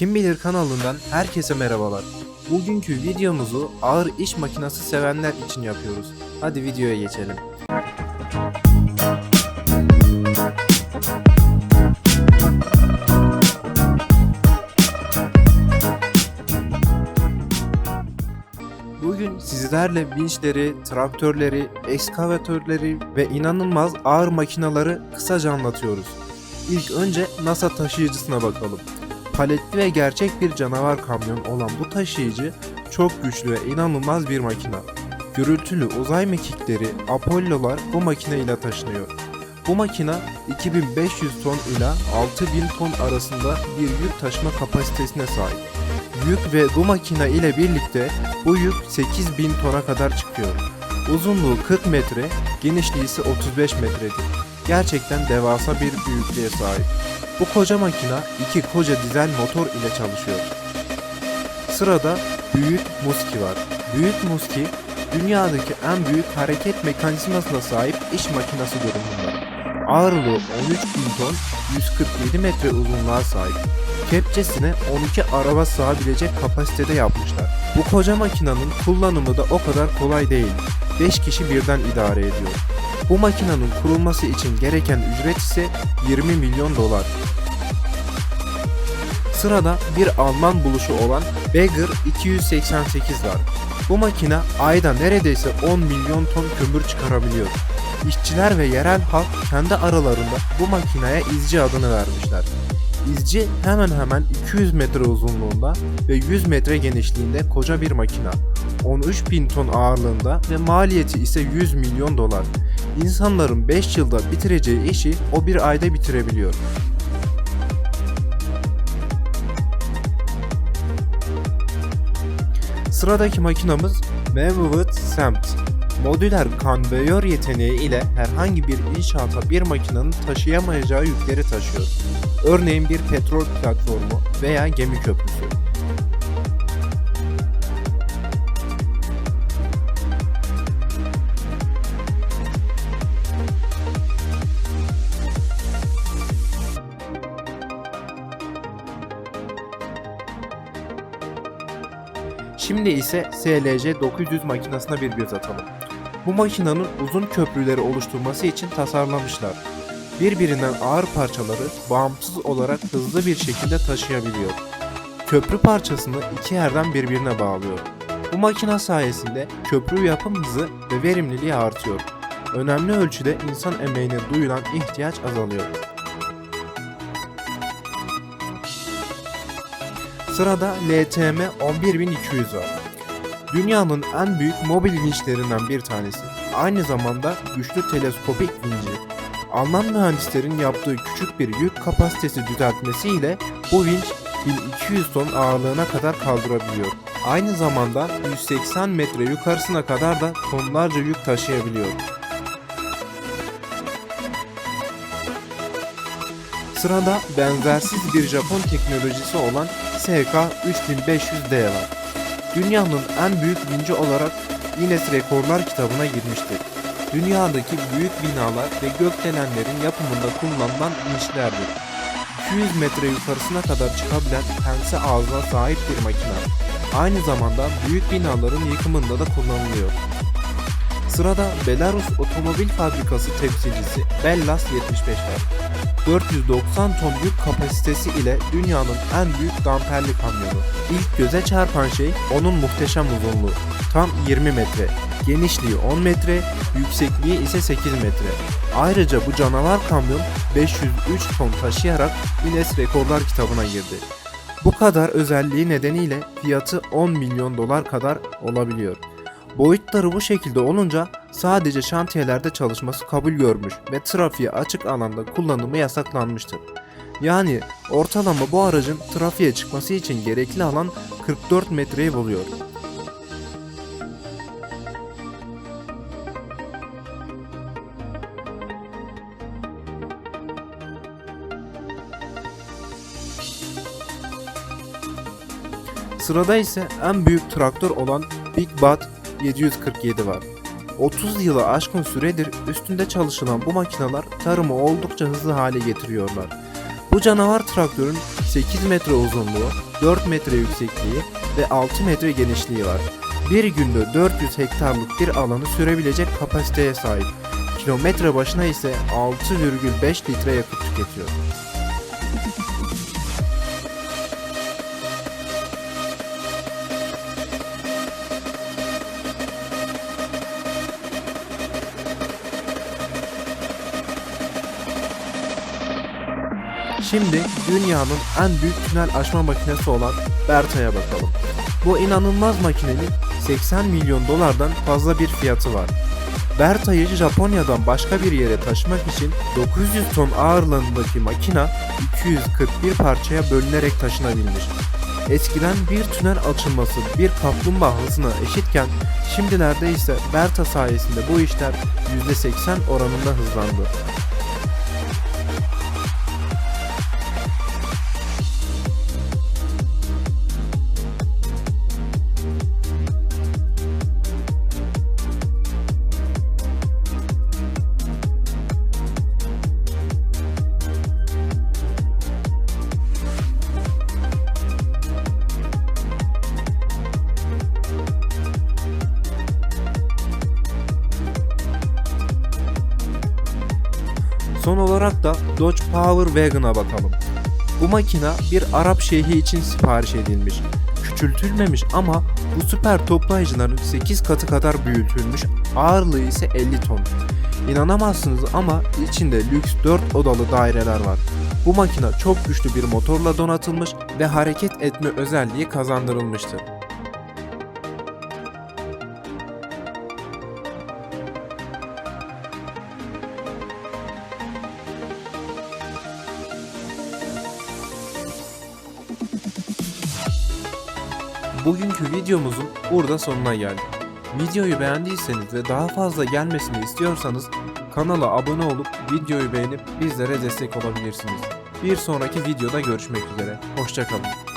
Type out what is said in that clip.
Kim Bilir kanalından herkese merhabalar. Bugünkü videomuzu ağır iş makinesi sevenler için yapıyoruz. Hadi videoya geçelim. Bugün sizlerle vinçleri, traktörleri, ekskavatörleri ve inanılmaz ağır makinaları kısaca anlatıyoruz. İlk önce NASA taşıyıcısına bakalım. Paletli ve gerçek bir canavar kamyon olan bu taşıyıcı çok güçlü ve inanılmaz bir makina. Gürültülü uzay mekikleri Apollo'lar bu makine ile taşınıyor. Bu makina 2500 ton ile 6000 ton arasında bir yük taşıma kapasitesine sahip. Yük ve bu makina ile birlikte bu yük 8000 tona kadar çıkıyor. Uzunluğu 40 metre, genişliği ise 35 metredir. Gerçekten devasa bir büyüklüğe sahip. Bu koca makina iki koca dizel motor ile çalışıyor. Sırada Büyük Muski var. Büyük Muski, dünyadaki en büyük hareket mekanizmasına sahip iş makinesi durumunda. Ağırlığı 13 bin ton, 147 metre uzunluğa sahip. Kepçesine 12 araba sığabilecek kapasitede yapmışlar. Bu koca makinenin kullanımı da o kadar kolay değil. 5 kişi birden idare ediyor. Bu makinenin kurulması için gereken ücret ise 20 milyon dolar. Sırada bir Alman buluşu olan Bagger 288 var. Bu makine ayda neredeyse 10 milyon ton kömür çıkarabiliyor. İşçiler ve yerel halk kendi aralarında bu makineye izci adını vermişler. İzci hemen hemen 200 metre uzunluğunda ve 100 metre genişliğinde koca bir makina. 13 bin ton ağırlığında ve maliyeti ise 100 milyon dolar. İnsanların 5 yılda bitireceği işi o bir ayda bitirebiliyor. Sıradaki makinamız Mevwood Semt. Modüler konveyör yeteneği ile herhangi bir inşaata bir makinenin taşıyamayacağı yükleri taşıyor. Örneğin bir petrol platformu veya gemi köprüsü. Şimdi ise SLC 900 makinesine bir göz atalım. Bu makinenin uzun köprüleri oluşturması için tasarlamışlar. Birbirinden ağır parçaları bağımsız olarak hızlı bir şekilde taşıyabiliyor. Köprü parçasını iki yerden birbirine bağlıyor. Bu makine sayesinde köprü yapım hızı ve verimliliği artıyor. Önemli ölçüde insan emeğine duyulan ihtiyaç azalıyor. Sırada LTM 11200 var. Dünyanın en büyük mobil vinçlerinden bir tanesi. Aynı zamanda güçlü teleskopik vinci. Alman mühendislerin yaptığı küçük bir yük kapasitesi düzeltmesiyle bu vinç 1200 ton ağırlığına kadar kaldırabiliyor. Aynı zamanda 180 metre yukarısına kadar da tonlarca yük taşıyabiliyor. Sırada benzersiz bir Japon teknolojisi olan SK3500D var. Dünyanın en büyük vinci olarak Guinness Rekorlar kitabına girmiştir. Dünyadaki büyük binalar ve gökdelenlerin yapımında kullanılan vinçlerdir. 200 metre yukarısına kadar çıkabilen pense ağzına sahip bir makine. Aynı zamanda büyük binaların yıkımında da kullanılıyor. Sırada Belarus Otomobil Fabrikası temsilcisi Bellas 75 var. 490 ton yük kapasitesi ile dünyanın en büyük damperli kamyonu. İlk göze çarpan şey onun muhteşem uzunluğu. Tam 20 metre. Genişliği 10 metre, yüksekliği ise 8 metre. Ayrıca bu canavar kamyon 503 ton taşıyarak Guinness Rekorlar kitabına girdi. Bu kadar özelliği nedeniyle fiyatı 10 milyon dolar kadar olabiliyor. Boyutları bu şekilde olunca sadece şantiyelerde çalışması kabul görmüş ve trafiğe açık alanda kullanımı yasaklanmıştır. Yani ortalama bu aracın trafiğe çıkması için gerekli alan 44 metreyi buluyor. Sırada ise en büyük traktör olan Big Bot 747 var. 30 yılı aşkın süredir üstünde çalışılan bu makineler tarımı oldukça hızlı hale getiriyorlar. Bu canavar traktörün 8 metre uzunluğu, 4 metre yüksekliği ve 6 metre genişliği var. Bir günde 400 hektarlık bir alanı sürebilecek kapasiteye sahip. Kilometre başına ise 6,5 litre yakıt tüketiyor. Şimdi dünyanın en büyük tünel aşma makinesi olan Berta'ya bakalım. Bu inanılmaz makinenin 80 milyon dolardan fazla bir fiyatı var. Berta'yı Japonya'dan başka bir yere taşımak için 900 ton ağırlığındaki makina 241 parçaya bölünerek taşınabilmiş. Eskiden bir tünel açılması bir kaplumbağa hızına eşitken şimdilerde ise Berta sayesinde bu işler %80 oranında hızlandı. Son olarak da Dodge Power Wagon'a bakalım. Bu makina bir Arap şeyhi için sipariş edilmiş. Küçültülmemiş ama bu süper toplayıcıların 8 katı kadar büyütülmüş, ağırlığı ise 50 ton. İnanamazsınız ama içinde lüks 4 odalı daireler var. Bu makina çok güçlü bir motorla donatılmış ve hareket etme özelliği kazandırılmıştır. Bugünkü videomuzun burada sonuna geldik. Videoyu beğendiyseniz ve daha fazla gelmesini istiyorsanız kanala abone olup videoyu beğenip bizlere destek olabilirsiniz. Bir sonraki videoda görüşmek üzere. Hoşçakalın.